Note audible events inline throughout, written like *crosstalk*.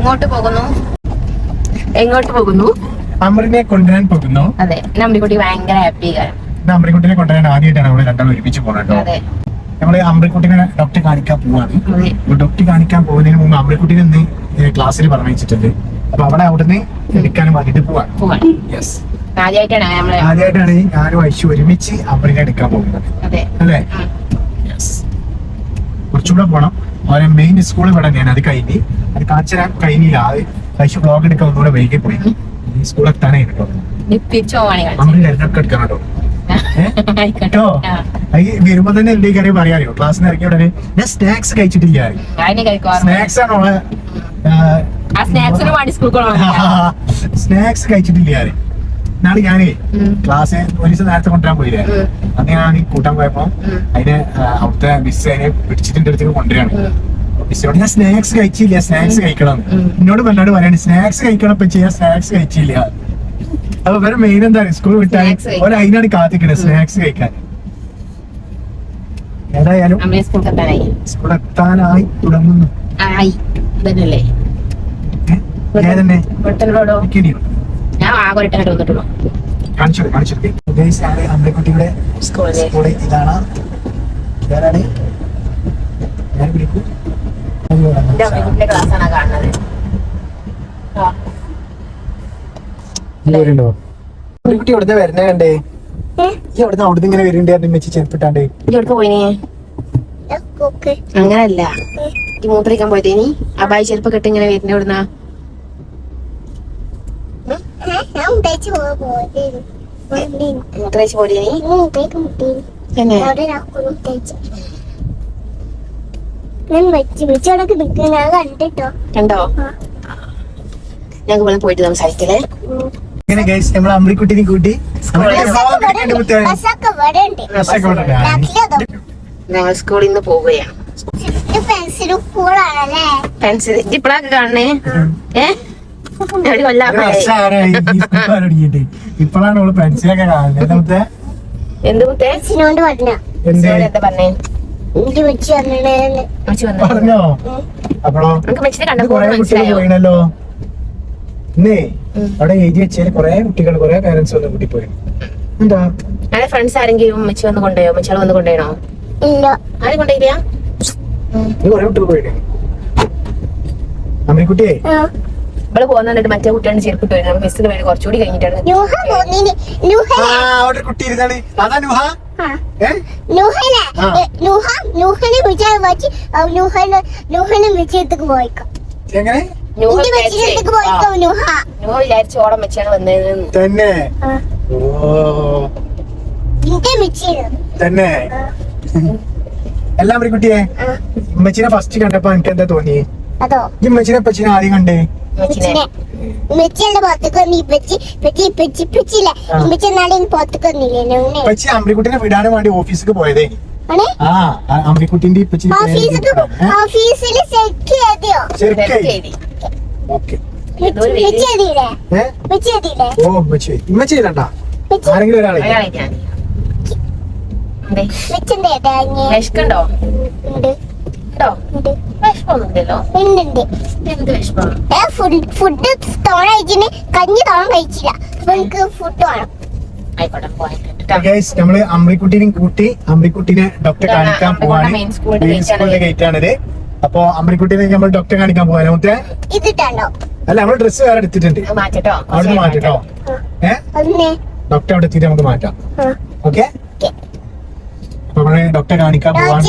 എങ്ങോട്ട് പോകുന്നു? എങ്ങോട്ട് പോകുന്നു? അമറിനെ കൊണ്ടുവരാൻ പോകുന്നു. അതെ നമ്മുടെ കുട്ടി ഭയങ്കര ഹാപ്പി അമറിക്കുട്ടിനെ കൊണ്ടുവരാൻ ആദ്യമായിട്ടാണ് നമ്മൾ രണ്ടാളും ഒരുമിച്ച് അതെ. നമ്മൾ അമറിക്കുട്ടിനെ ഡോക്ടറെ കാണിക്കാൻ പോവാണ്. ഡോക്ടറെ കാണിക്കാൻ പോകുന്നതിന് മുമ്പ് അമറിക്കുട്ടിനെ ഇന്ന് ക്ലാസ്സിൽ പറഞ്ഞിട്ടുണ്ട് അപ്പൊ അവിടെ അവിടുന്ന് എടുക്കാനും വേണ്ടിട്ട് പോവാണ്. യെസ് ആദ്യമായിട്ടാണ് ഞാനും ഐശു ഒരുമിച്ച് അമറിനെ എടുക്കാൻ പോകുന്നത്. അല്ലേ. യെസ് കുറച്ചുകൂടെ പോണം. അവരെ മെയിൻ സ്കൂൾ ഇവിടെ തന്നെയാണ്. അത് കഴിഞ്ഞ് അത് കാച്ചരാൻ കഴിഞ്ഞില്ല. അത് കഴിച്ച് ബ്ലോഗ് എടുക്കാൻ ഒന്നുകൂടെ വൈകി പോയി. ഈ സ്കൂൾ എത്താനായി കേട്ടോ. എടുക്കണം കേട്ടോ. *laughs* വരുമ്പോ തന്നെ എന്റെ കാര്യം പറയാറിയോ ക്ലാസ്സിന് ഇറങ്ങിയ ഉടനെ ഞാൻ സ്നാക്സ് കഴിച്ചിട്ടില്ല. സ്നാക്സ് ആണ് സ്നാക്സ് *laughs* കഴിച്ചിട്ടില്ല ആര് നാളെ ഞാനേ ക്ലാസ് ഒരു ദിവസം നേരത്തെ കൊണ്ടുവരാൻ പോയില്ലേ. അന്ന് ഞാൻ ഈ കൂട്ടാൻ പോയപ്പോ. അതിന് അവിടുത്തെ മിസ് അതിനെ പിടിച്ചിട്ട് എന്റെ അടുത്തേക്ക് കൊണ്ടുവരാണ്. മിസ്സിനോട് ഞാൻ സ്നാക്സ് കഴിച്ചില്ല സ്നാക്സ് കഴിക്കണം. എന്നോട് വല്ലാണ്ട് പറയാണ് സ്നാക്സ് കഴിക്കണം ഇപ്പൊ ചെയ്യാൻ സ്നാക്സ് കഴിച്ചില്ല. അപ്പൊ വേറെ മെയിൻ എന്താ സ്കൂൾ വിട്ടാൽ. ഒരു അതിനാണ് കാത്തിക്കണേ സ്നാക്സ് കഴിക്കാൻ. ഏതായാലും സ്കൂൾ എത്താനായി തുടങ്ങുന്നു? ഏതന്നെ? ഞാൻ ആകെ ഒരിട്ടായിട്ട് വന്നിട്ടുള്ളൂ. കാണിച്ചു കാണിച്ചു ഗൈസ് ആണ് അമ്മക്കുട്ടിയുടെ സ്കൂളിലെ സ്കൂൾ ഇതാണ്? ഇതാരാണ്? ഞാൻ വിളിക്കൂ. എന്റെ അമ്മയുടെ ക്ലാസ് ആണ് കാണുന്നത്. ആ. കുട്ടി എവിടുന്ന് വരണേ കണ്ടേ. ഈ എവിടുന്ന് അവിടുന്ന് ഇങ്ങനെ വരുന്നുണ്ട് വെച്ച് ചെരുപ്പിട്ടാണ്ട് പോയിനെ? അങ്ങനല്ല. ഈ മൂത്രിക്കാൻ പോയതേനി നീ ബായി ചെരുപ്പ് കെട്ട് ഇങ്ങനെ വരുന്ന ഇവിടുന്ന മൂത്രയിച്ച് പോയതേനി തന്നെ വിളിച്ചോടൊക്കെ നിൽക്കുന്ന ഞാൻ കണ്ടിട്ടോ കണ്ടോ ഞങ്ങൾക്ക് ഇവിടെ പോയിട്ട് സംസാരിക്കലേ ഇങ്ങനെ ഗൈസ് നമ്മൾ അമ്മിക്കുട്ടിനെ കൂട്ടി ഞങ്ങൾ സ്കൂളിൽ നിന്ന് പോവുകയാണ്. പെൻസിൽ ഇപ്പഴൊക്കെ കാണണേ ഏ? ഇപ്പോഴാണ് അവൾ പെൻസിലൊക്കെ കാണുന്നത്. മുത്തേ? എന്ത് മുത്തേ? പെൻസിനോണ്ട് പറഞ്ഞ എന്ത്? പറഞ്ഞേ? പറഞ്ഞോ? അപ്പോഴോ? പോയിണല്ലോ. ഇന്നേ. അവിടെ എഴുതി വെച്ചാൽ കൊറേ കുട്ടികൾ കൊറേ പാരന്റ്സ് വന്ന് കൂട്ടി പോയി. എന്താ? അതെ ഫ്രണ്ട്സ് ആരെങ്കിലും മെച്ചി വന്ന് കൊണ്ടുപോയോ? മെച്ചാൾ വന്ന് കൊണ്ടുപോയണോ? ഇല്ല. ആരും കൊണ്ടുപോയില്ല ഇത് കൊറേ കുട്ടികൾ പോയിട്ടേ അമ്മിക്കുട്ടിയെ ആ. ഇവിടെ പോകുന്നുണ്ട് മറ്റേ കുട്ടിയാണ് ചെരുപ്പിട്ട് വരുന്നത്. മിസ് മിസ്സിന് വേണ്ടി കുറച്ചുകൂടി കഴിഞ്ഞിട്ടാണ് എങ്ങനെ? വിചാരിച്ച ഓളം വെച്ചാണ് വന്നത് തന്നെ. തന്നെ. എല്ലാം കുട്ടിയെ ഇമ്മച്ചിനെ ഫസ്റ്റ് കണ്ടപ്പോ എനിക്ക് എന്താ തോന്നി ഉമ്മച്ചിനെ പച്ചിനെ ആദ്യം കണ്ടേ? മെച്ചിനെ മെച്ചിയുടെ പുറത്തേക്ക് വന്ന് ഇപ്പച്ചി പെച്ചി പെച്ചി പെച്ചില്ല ആ. ഇപ്പച്ചി എന്നാലും പുറത്തേക്ക് വന്നില്ലേ? നുഹനെ അമ്പിക്കുട്ടിനെ വിടാനും വേണ്ടി ഓഫീസിലേക്ക് പോയതേ. അമ്പിക്കുട്ടിന്റെ ഇപ്പച്ചി ഓഫീസിൽ ചെക്ക് ചെയ്തോ ഓക്കെ. ചെയ്തില്ലേ ഏ? വെച്ച് ഓ ഉമ്മച്ചി ഉമ്മച്ചി ഇല്ലണ്ടാ ആരെങ്കിലും ഒരാളെ വിശക്കുണ്ടോ? ഉണ്ട്. ഫുഡ് ഫുഡ് തോണ കഞ്ഞി തോണ കഴിച്ചില്ല. അപ്പൊ എനിക്ക് ഫുഡ് വേണം. ഗൈസ് നമ്മൾ അമ്രിക്കുട്ടിനെയും കൂട്ടി അമ്രിക്കുട്ടിനെ ഡോക്ടറെ കാണിക്കാൻ പോവാണ്. മെയിൻ സ്കൂളിന്റെ. ഗേറ്റ് ആണിത്. അപ്പൊ അമ്രിക്കുട്ടിനെ നമ്മൾ ഡോക്ടറെ കാണിക്കാൻ പോവാനോ മുത്തേ അല്ല നമ്മൾ ഡ്രസ്സ് വേറെ എടുത്തിട്ടുണ്ട്. അവിടെ മാറ്റട്ടോ? ഏ? അതിനെ ഡോക്ടറെ അവിടെ എത്തിയിട്ട് നമുക്ക് മാറ്റാം. ഓക്കെ. അപ്പൊ നമ്മൾ ഡോക്ടറെ കാണിക്കാൻ പോവാണ്.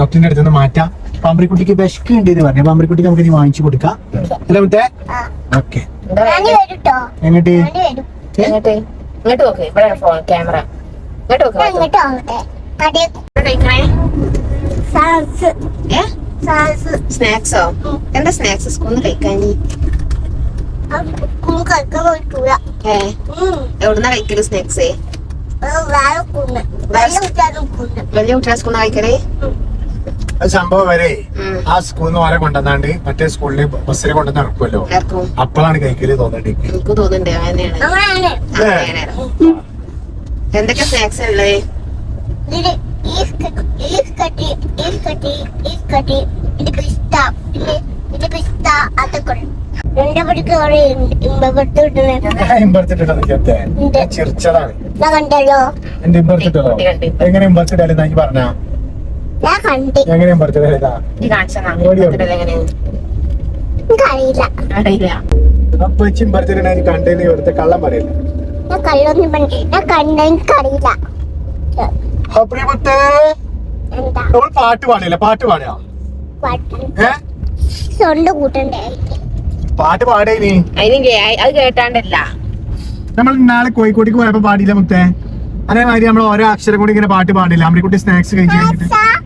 ഡോക്ടറിന്റെ അടുത്ത് നിന്ന് മാറ്റാം. അപ്പൊ അമ്രിക്കുട്ടിക്ക് വിശക്ക് ഉണ്ട് എന്ന് പറഞ്ഞു. അപ്പൊ അമ്രിക്കുട്ടിക്ക് നമുക്ക് ഇനി വാങ്ങിച്ചു കൊടുക്കാം. അല്ല മുത്തേ? ഓക്കെ. എന്നിട്ട് എങ്ങോട്ട്? ഇങ്ങോട്ട് നോക്ക്. ഇവിടെ ഫോൺ ക്യാമറ നോക്ക് സ്നാക്സോ എന്താ സ്നാക്സ് സ്കൂളിൽ കഴിക്കാൻ എവിടുന്നാ കഴിക്കൽ സ്നാക്സ് വലിയ കുട്ടികളും കുന്ന് വലിയ കുട്ടികളെ സ്കൂളിൽ കഴിക്കൽ? അത് സംഭവം വരെ ആ സ്കൂളിൽ നിന്ന് ഓരെ കൊണ്ടുവന്നാണ്ട് മറ്റേ സ്കൂളിൽ ബസ്സിൽ കൊണ്ടുവന്ന് ഇറക്കുമല്ലോ ഇറക്കും അപ്പോഴാണ് കഴിക്കൽ തോന്നുന്നുണ്ട് എനിക്ക്. തോന്നുന്നുണ്ട് അങ്ങനെയാണ്. എന്തൊക്കെ സ്നാക്സ് ഉണ്ട്. ചിരിച്ചതാണ്. എങ്ങനെ ഇമ്പർത്തിട്ടാലും പറഞ്ഞ? ഞാൻ കണ്ട് എനിക്കറിയില്ല. വെറുതെ കള്ളം പറയില്ല? കള്ളൊന്നും കണ്ട എനിക്കറിയില്ല. നമ്മൾ പാട്ട് പാടില്ല? പാട്ട് പാടുക പാട്ട്. ഏ? സ്വന്തം കൂട്ടണ്ടേ? പാട്ട് പാടേ നീ. അതിന് കേ- അത് കേട്ടാണ്ടല്ല. നമ്മൾ നാളെ കോഴിക്കോട്ടേക്ക് പോയപ്പോ പാടില്ല മുത്തേ? അതേമാതിരി നമ്മൾ ഓരോ അക്ഷരം കൂടി ഇങ്ങനെ പാട്ട് പാടില്ല? അമ്മക്കുട്ടി സ്നാക്സ് കഴിച്ചു കഴിഞ്ഞിട്ട്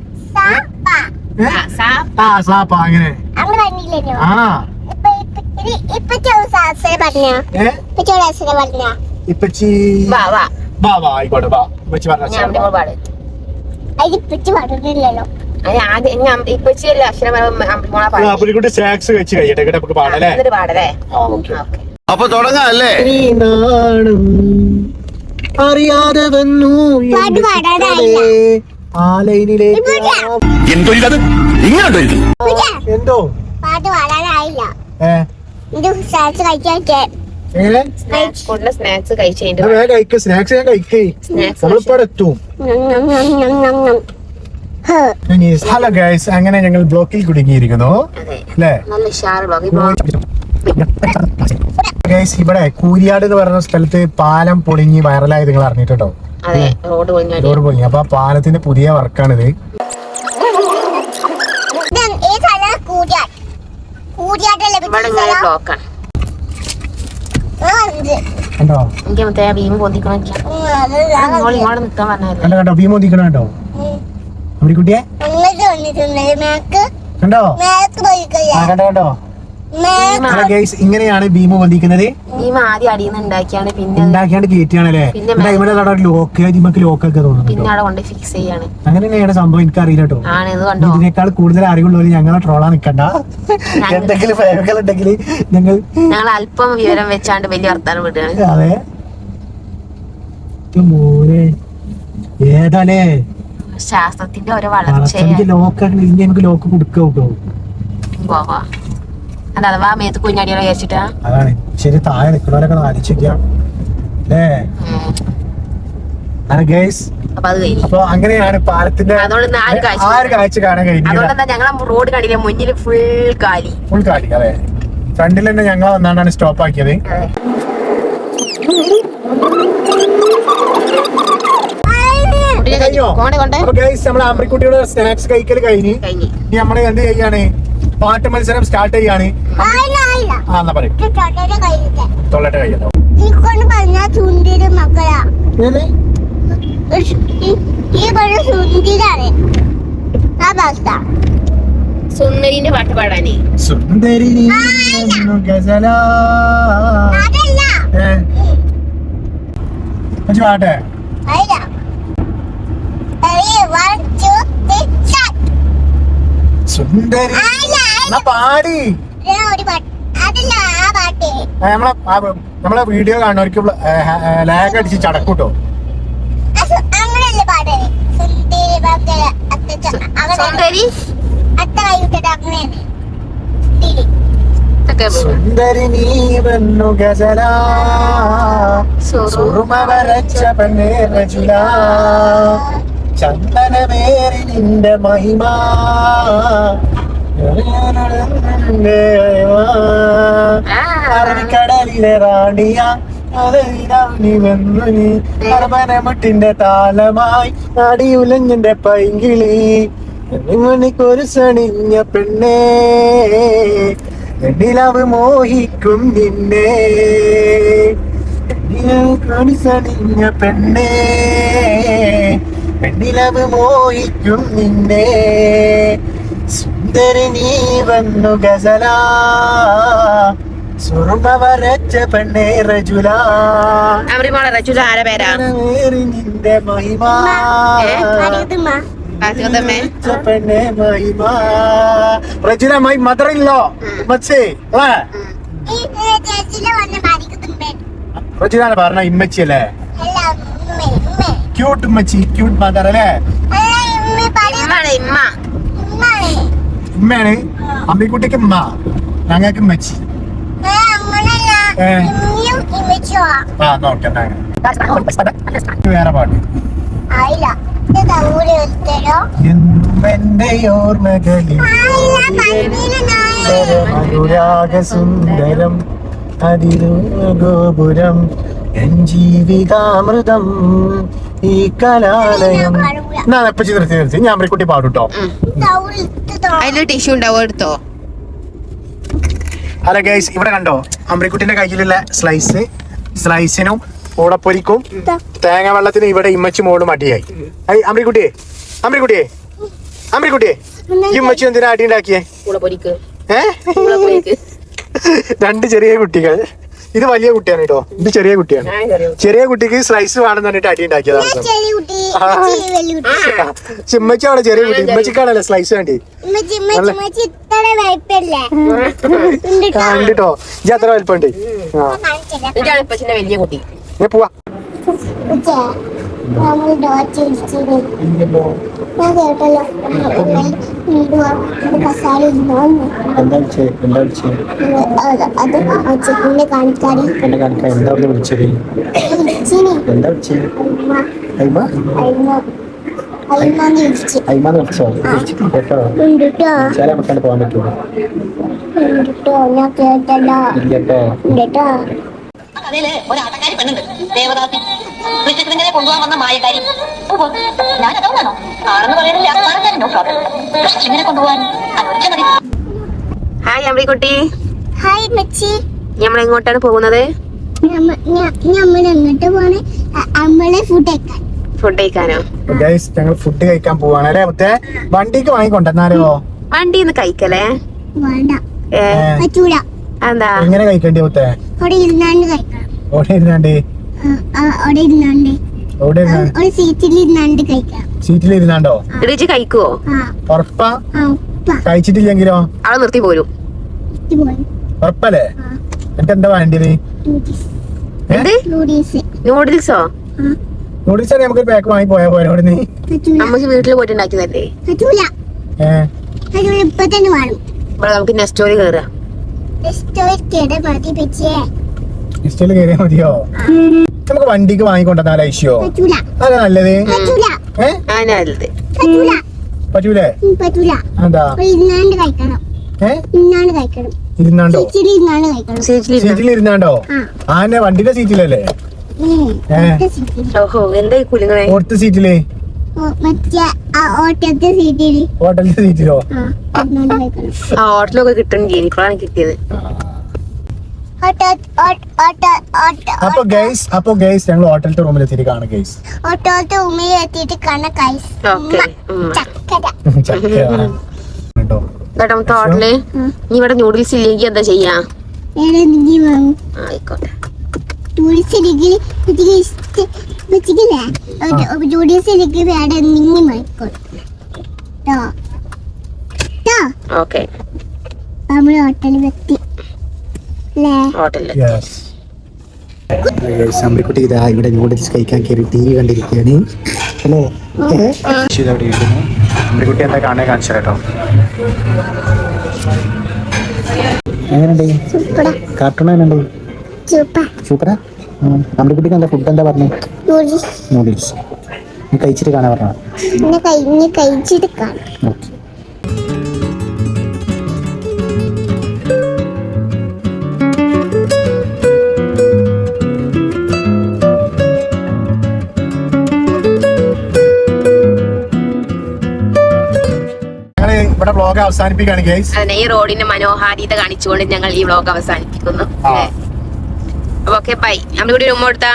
സാപ്പാ അങ്ങനെ. ആ. ഇപ്പച്ചി വാ വാ. വാ വാ ആയിക്കോട്ടെ വാ. ഇപ്പച്ചി പറഞ്ഞില്ലല്ലോ അപ്പുലിക്കുട്ടി സ്നാക്സ് കഴിച്ച് കഴിയട്ടെ നമുക്ക് പാടല്ലേ? അപ്പൊ തുടങ്ങല്ലേ അറിയാതെ വന്നു പാട്ട് ലൈനിലേക്ക് എന്തോ പാട്ട് പാടാനായില്ല. സ്നാക്സ് ഞാൻ കഴിക്ക്. നമ്മളിപ്പോ എത്തും. ഹലോ ഗൈസ് അങ്ങനെ ഞങ്ങൾ ബ്ലോക്കിൽ കുടുങ്ങിയിരിക്കുന്നു. അല്ലേ? ഗൈസ് ഇവിടെ കൂരിയാട് എന്ന് പറയുന്ന സ്ഥലത്ത് പാലം പൊളിഞ്ഞ് വൈറലായി നിങ്ങൾ അറിഞ്ഞിട്ടുണ്ടോ? അതെ റോഡ് പൊളിഞ്ഞാടി റോഡ് പൊളിഞ്ഞു. അപ്പൊ പാലത്തിന്റെ പുതിയ വർക്കാണിത്. കണ്ടോ? ഭീമ ഇങ്ങോട്ട് നിക്കാൻ കണ്ടോ കണ്ടോ കണ്ടോ? കുട്ടിയെ ഗൈസ് ഇങ്ങനെയാണ് ഭീമ വന്നിരിക്കുന്നത്. ഭീമ ആദ്യം അടിയിൽ ഉണ്ടാക്കിയാണ് പിന്നെ ഉണ്ടാക്കിയാണ് കയറ്റിയാണല്ലേ? പിന്നെ ഇവിടെ ലോക്ക് അവിടെ ലോക്ക് ലോക്കൊക്കെ തോന്നുന്നു പിന്നെ അവിടെ കൊണ്ട് ഫിക്സ് ചെയ്യാണ്. അങ്ങനെ തന്നെയാണ് സംഭവം എനിക്ക് അറിയില്ല കേട്ടോ ഇതിനേക്കാൾ കൂടുതൽ അറിവുള്ളവര് ഞങ്ങളെ ട്രോളാ നിക്കണ്ട. എന്തെങ്കിലും ഫേവകൾ ഉണ്ടെങ്കിൽ ഞങ്ങൾ ഞങ്ങൾ അല്പം വിവരം വെച്ചാണ്ട് വലിയ വർത്താനം വിടുകയാണ്. അതെ. മോനെ ഏതാലേ? ശാസ്ത്രത്തിന്റെ ഓരോ വളർച്ച ലോക്ക് ലോക്ക് കൊടുക്ക കേട്ടോ പോവാ അത് അഥവാ മേത്ത് കുഞ്ഞടികളെ വിചാരിച്ചിട്ടാ? അതാണ്. ശരി താഴെ നിൽക്കുന്നവരൊക്കെ ആലോചിക്കാം അല്ലേ അതെ ഗൈസ് അപ്പൊ അങ്ങനെയാണ് പാലത്തിന്റെ കാഴ്ച കാണാൻ ഞങ്ങളെ റോഡ് കണ്ടില്ല മുന്നിൽ ഫുൾ കാലി. ഫുൾ കാലി അതെ. ഫ്രണ്ടിൽ തന്നെ ഞങ്ങൾ വന്നാണ് സ്റ്റോപ്പ് ആക്കിയത്. കഴിഞ്ഞോ? കൊണ്ടേ കൊണ്ടേ. അപ്പൊ ഗൈസ് നമ്മൾ സ്നാക്സ് കഴിക്കൽ കഴിഞ്ഞ്. കഴിഞ്ഞു. ഇനി നമ്മൾ എന്ത് ചെയ്യാണ്? പാട്ട് മത്സരം സ്റ്റാർട്ട് ചെയ്യാണ്. ആ എന്നാ പറയും. തൊള്ളട്ട് ഭാഷ സുന്ദരിന്റെ പാട്ട് പാടാനേ. സുന്ദരി പാട്ടെ. സുന്ദരി പാടി. ഇതിനാ ഒരു പാട്ട്. അതല്ല ആ പാട്ട്. നമ്മളെ വീഡിയോ കാണുന്നവർക്ക് ലാഗ് അടിച്ച് ചടക്കൂട്ടോ. സുന്ദരി? നീ വന്നു ഗസലാ സുറുമ വരച്ച പെണ്ണേ രചുല ചന്ദനമേറി നിന്റെ മഹിമ. അറബിക്കടലിലെ റാണിയ വന്നു നീ അർമനമുട്ടിന്റെ താളമായി അടിയുലഞ്ഞിന്റെ പൈങ്കിളി. മണിക്കൊരു സണിഞ്ഞ പെണ്ണേ എന്നിലവ് മോഹിക്കും നിന്നെ. സണിഞ്ഞ പെണ്ണേ പെണ്ണിലവ് മോഹിക്കും നിന്നെ. സുന്ദരി നീ വന്നു ഗസല. സുറുമ വരച്ച പെണ്ണേ റജുല. അമരിമോളെ റജുല ആരെ പേരാ? നിന്റെ മഹിമ. പെണ്ണേ മഹിമ. റജുല മൈ മദർ ഇല്ലോ മച്ചേ റജുലാണ് പറഞ്ഞ ഇമ്മച്ചി അല്ലേ? ക്യൂട്ട് ഉമ്മച്ചി ക്യൂട്ട് മദർ അല്ലേ? ഇമ്മ. ഉമ്മയാണ്. അമ്മിക്കുട്ടിക്ക് ഉമ്മ. ഞങ്ങൾക്ക് ഉമ്മച്ചി. ആ നോക്കട്ടെ വേറെ പാട്ട്. എന്റെ ഓർമ്മകളിൽ സുന്ദരം അതിരു ഗോപുരം എൻ ജീവിതാമൃതം ഈ കലാലയം. എന്നാ എപ്പ നിർത്തി നിർത്തി. ഞാൻ അമ്മക്കുട്ടി പാടുട്ടോ. ടിഷ്യൂ ഉണ്ടാവും എടുത്തോ ഹലോ ഗൈസ് ഇവിടെ കണ്ടോ? അമ്രിക്കുട്ടിന്റെ കയ്യിലുള്ള സ്ലൈസ് സ്ലൈസിനും ഓടപ്പൊരിക്കും തേങ്ങ വെള്ളത്തിന് ഇവിടെ ഇമ്മച്ചി മോളും അടിയായി. അമ്രിക്കുട്ടിയെ അമ്രിക്കുട്ടിയെ അമ്രിക്കുട്ടിയെ ഇമ്മച്ചി എന്തിനാ അടി ഉണ്ടാക്കിയേ? ഏ? *laughs* രണ്ട് ചെറിയ കുട്ടികൾ. ഇത് വലിയ കുട്ടിയാണ് കേട്ടോ ഇത് ചെറിയ കുട്ടിയാണ്. ചെറിയ കുട്ടിക്ക് സ്ലൈസ് വേണം പറഞ്ഞിട്ട് അടി ഉണ്ടാക്കിയതാണ് ചെറിയ കുട്ടി. വലിയ കുട്ടി. ചിമ്മച്ചി ചെറിയ കുട്ടി. ഇമ്മച്ചിക്കാണല്ലേ സ്ലൈസ് വേണ്ടി. കണ്ടിട്ടോ ഇജ്ജ് അത്ര വലിപ്പമുണ്ട് പോവാ. എന്താ വിളിച്ചത് എന്താ വിളിച്ചേ? അമ്മ അയ്മ. അയിമ? അയിമാന്ന് വിളിച്ചോ? വിളിച്ചിട്ട് കേട്ടോ. ചില നമുക്കാണ്ട് പോകാൻ പറ്റുമോ ഉണ്ടിട്ടോ ഞാൻ കേട്ടല്ലോ കേട്ടോ കഥയിൽ ഒരു ആട്ടക്കാരി പെണ്ണുണ്ട്. ദേവദാസി. കൃഷ്ണനെ കൊണ്ടുപോകാൻ വന്ന മായക്കാരി. ഞാൻ അതോന്നാണോ ആണെന്ന് പറയുന്നില്ല ആൾക്കാരോ കൃഷ്ണനെ കൊണ്ടുപോകാൻ അനുവദിച്ച മതി. ഹായ് അമ്രിക്കുട്ടി ഹായ് മച്ചി നമ്മൾ എങ്ങോട്ടാണ് പോകുന്നത്? ഫുഡ് കഴിക്കാനോ? ഞങ്ങൾ ഫുഡ് കഴിക്കാൻ പോവാണ് അല്ലേ? മുത്തേ വണ്ടിക്ക് വാങ്ങിക്കൊണ്ടെന്നാലോ വണ്ടിന്ന് കഴിക്കലേ? വേണ്ട. എന്താ എങ്ങനെ കഴിക്കണ്ടേ മുത്തേ? അവിടെ ഇരുന്നാണ്ട് സീറ്റിൽ ഇരുന്നാണ്ട്. രുചി കഴിക്കുവോ? ഉറപ്പാ? കഴിച്ചിട്ടില്ലെങ്കിലോ? അവളെ നിർത്തി പോരും. ഉറപ്പല്ലേ? എന്നിട്ട് എന്താ? വേണ്ടത് നൂഡിൽസ് നൂഡിൽസ് നമുക്ക് പാക്ക് വാങ്ങി പോയാ പോരാ അവിടെ നീ നമുക്ക് വീട്ടിൽ പോയിട്ട് ഉണ്ടാക്കിയതല്ലേ പറ്റൂല. ഏഹ് പറ്റൂല ഇപ്പൊ തന്നെ വേണം ഇവിടെ നമുക്ക് നെസ്റ്റോറി കയറുക സ്റ്റോറിക്കേടെ മതി ഇഷ്ടത്തിൽ കയറിയാ മതിയോ? നമുക്ക് വണ്ടിക്ക് വാങ്ങിക്കൊണ്ടെന്നാലോ ഐശ്യോ? അല്ല അതാ നല്ലത്. പറ്റൂല. എന്താ ഇരുന്നാണ്ട് കഴിക്കണം. ഇന്നാണ്ട് കഴിക്കണം. ഇരുന്നാണ്ടോ? സീറ്റിൽ ഇരുന്നാണ്ട് കഴിക്കണം. സീറ്റിലിരുന്ന് സീറ്റിൽ ഇരുന്നാണ്ടോ? ആ. ആന്നെ വണ്ടിന്റെ സീറ്റിലല്ലേ? ഓർത്ത് സീറ്റിൽ. ഹോട്ടലിന്റെ സീറ്റിലോ? ഹോട്ടലൊക്കെ കിട്ടും ഇപ്പോഴാണ് കിട്ടിയത്. അപ്പൊ ഗൈസ് അപ്പൊ ഗൈസ് ഞങ്ങൾ ഹോട്ടലിന്റെ റൂമിൽ എത്തിയിട്ട് കാണും ഗൈസ് ഓട്ടോത്തെ റൂമിൽ എത്തിയിട്ട് ചക്കര. *laughs* ചക്ക കേട്ടോ. ഹോട്ടൽ നീ ഇവിടെ നൂഡിൽസ് ഇല്ലെങ്കിൽ എന്താ ചെയ്യാ? ആയിക്കോട്ടെ. ഇഷ്ട വെച്ചിട്ടില്ലേ ടൂറിസ്റ്റ് ഡിഗ്രി വേറെ എന്തെങ്കിലും വാങ്ങിക്കോളും ട്ടോ ട്ടോ ഓക്കെ നമ്മൾ ഹോട്ടലിൽ എത്തി. യെസ് അമ്പിക്കുട്ടി ഇതാ ഇവിടെ നൂഡിൽസ് കഴിക്കാൻ കയറി ടി വി കണ്ടിരിക്കുകയാണ്. അല്ലേ? അവിടെ ഇരിക്കുന്നു. അമ്പിക്കുട്ടി എന്താ കാണാൻ കാണിച്ചു കേട്ടോ എങ്ങനെയുണ്ട്? സൂപ്പറാ. കാർട്ടൂൺ എങ്ങനെയുണ്ട്? സൂപ്പറാ? അമ്പിക്കുട്ടിക്ക് എന്താ ഫുഡ് എന്താ പറഞ്ഞു? നൂഡിൽസ് നീ കഴിച്ചിട്ട് കാണാൻ പറഞ്ഞ? കഴിച്ചിട്ട് കാണാം. ഓക്കെ ബ്ലോഗ് അവസാനിപ്പിക്കുകയാണ് ഗൈസ് അതിനെ ഈ റോഡിന്റെ മനോഹാരിത കാണിച്ചുകൊണ്ട് ഞങ്ങൾ ഈ വ്ലോഗ് അവസാനിപ്പിക്കുന്നു. ഓക്കെ ബൈ നമ്മുടെ കൂടി റൂം കൊടുത്താ.